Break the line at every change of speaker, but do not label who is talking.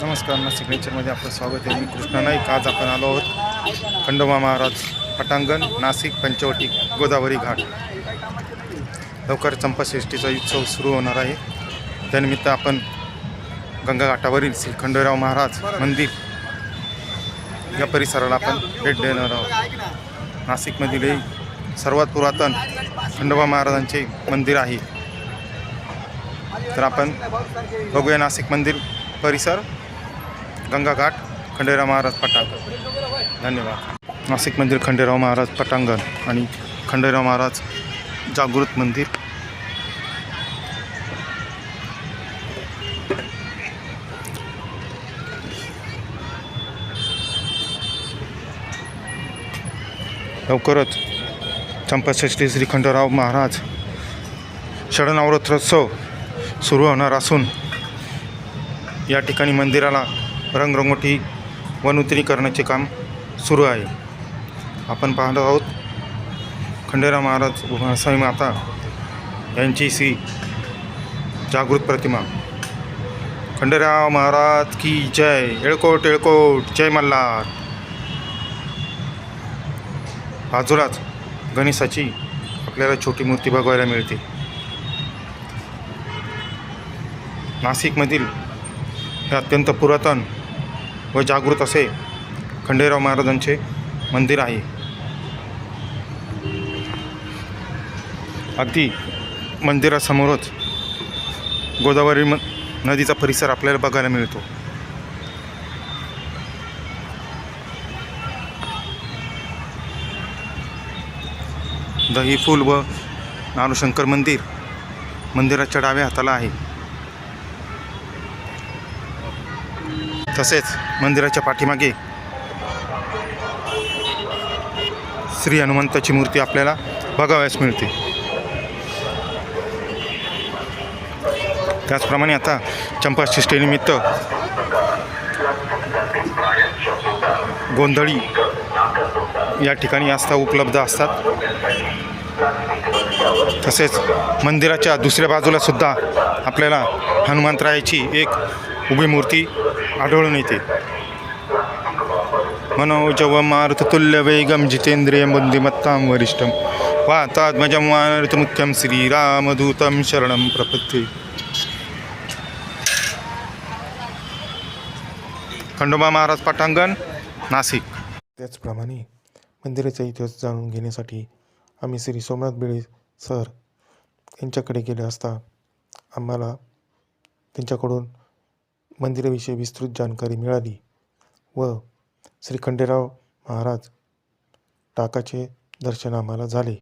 नमस्कार ना सिग्नेचरमध्ये आपलं स्वागत आहे. मी कृष्णा नाईक. आज आपण आलो आहोत खंडोबा महाराज पटांगण नाशिक पंचवटी गोदावरी घाट. लवकर चंपाषष्ठीचा उत्सव सुरू होणार आहे. त्यानिमित्त आपण गंगाघाटावरील श्री खंडोराव महाराज मंदिर या परिसराला आपण भेट देणार आहोत. नाशिकमधील हे सर्वात पुरातन खंडोबा महाराजांचे मंदिर आहे. तर आपण बघूया नाशिक मंदिर परिसर. गंगा घाट खंडेराव महाराज पटांगण. धन्यवाद. नाशिक मंदिर खंडेराव महाराज पटांगण आणि खंडेराव महाराज जागृत मंदिर. लवकरच चंपाषष्ठी श्री खंडराव महाराज षडनवरात्रोत्सव सुरू होणार असून या ठिकाणी मंदिराला रंगरंगोटी वनउतरी करण्याचे काम सुरू आहे. आपण पाहत आहोत खंडेराव महाराज महासाई माता यांची सी जागृत प्रतिमा. खंडेराव महाराज की जय येळकोट येळकोट जय मल्हार. बाजूलाच गणेशाची आपल्याला छोटी मूर्ती बघायला मिळते. नाशिकमधील हे अत्यंत पुरातन व जागृत असे खंडेराव महाराजांचे मंदिर आहे. अगदी मंदिरासमोरच गोदावरी म नदीचा परिसर आपल्याला बघायला मिळतो. दही फूल व नानुशंकर मंदिर मंदिराच्या डाव्या हाताला आहे. तसेच मंदिराच्या पाठीमागे श्री हनुमंताची मूर्ती आपल्याला बघावयास मिळते. त्याचप्रमाणे आता चंपाषष्ठीनिमित्त गोंधळी या ठिकाणी आस्था उपलब्ध असतात. तसेच मंदिराच्या दुसऱ्या बाजूला सुद्धा आपल्याला हनुमंतरायाची एक उभी मूर्ती आढळून येते. मनोजव मारुततुल्य वेगम जितेंद्रिय बुद्धिमत्तां वरिष्ठं. वातात्मजं मारुतमुख्यं श्रीरामदूतं शरणं प्रपत्ते खंडोबा महाराज पटांगण नाशिक. त्याचप्रमाणे मंदिराचा इतिहास जाणून घेण्यासाठी आम्ही श्री सोमनाथ बेळे सर यांच्याकडे गेले असता आम्हाला त्यांच्याकडून मंदिराविषयी विस्तृत जानकारी मिळाली व श्री खंडेराव महाराज टाकाचे दर्शन आम्हाला झाले.